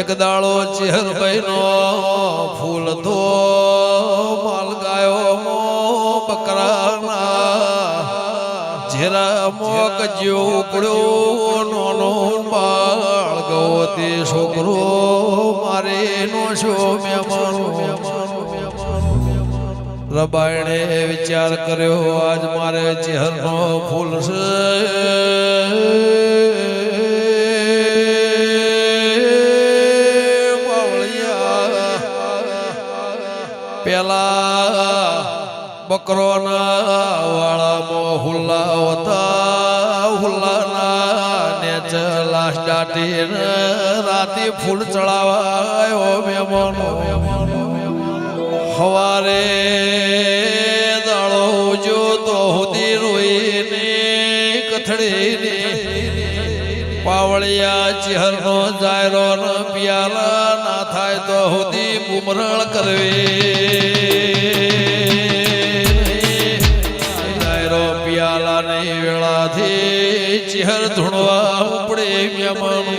એક દાળો ચેહરભાઈ નો ફૂલ તો માલ ગાયો મો બકરાના. જેરા મોક જેવો ઉપડ્યો નોનો બાળ ગયો તે છોકરો મારે નો શો મેમાનો. રબાયણે વિચાર કર્યો, આજ મારે ચેહરનો ફૂલ છે. પેલા બકરોના વાળામાં હુલ્લા હતા. હુલ્લાના દાટીને રાતે ફૂલ ચડાવાયો મહેમાનો હવારે દાળો જો તો હુદી રોઈને કથડીને પાવળિયા ચહેરનો જાયરો ન પિયાલા ના થાય તો હુદી બુમરળ કરવી. ચહેર ધૂણવા ઉપડે મહેમાનો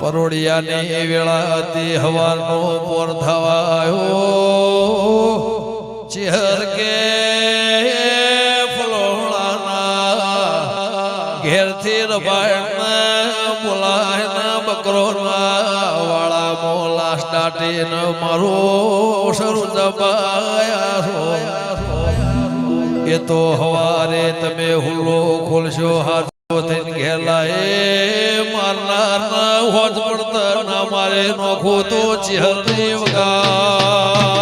વેળા વેળાથી હવાનો પોર થવાયો ચેહર કે ફલોણાના ઘેરથી રબાયણ બોલાય બકરો વાળા મોલા સ્ટાર્ટી ન મારો શરૂ દબાયા એ તો હવારે તમે હુલ્લો ખોલશો, હાથો થઈને ઘેલા એ મારનાર ના હોજ પડતા ના મારે નોખો તો ચહેરની વગા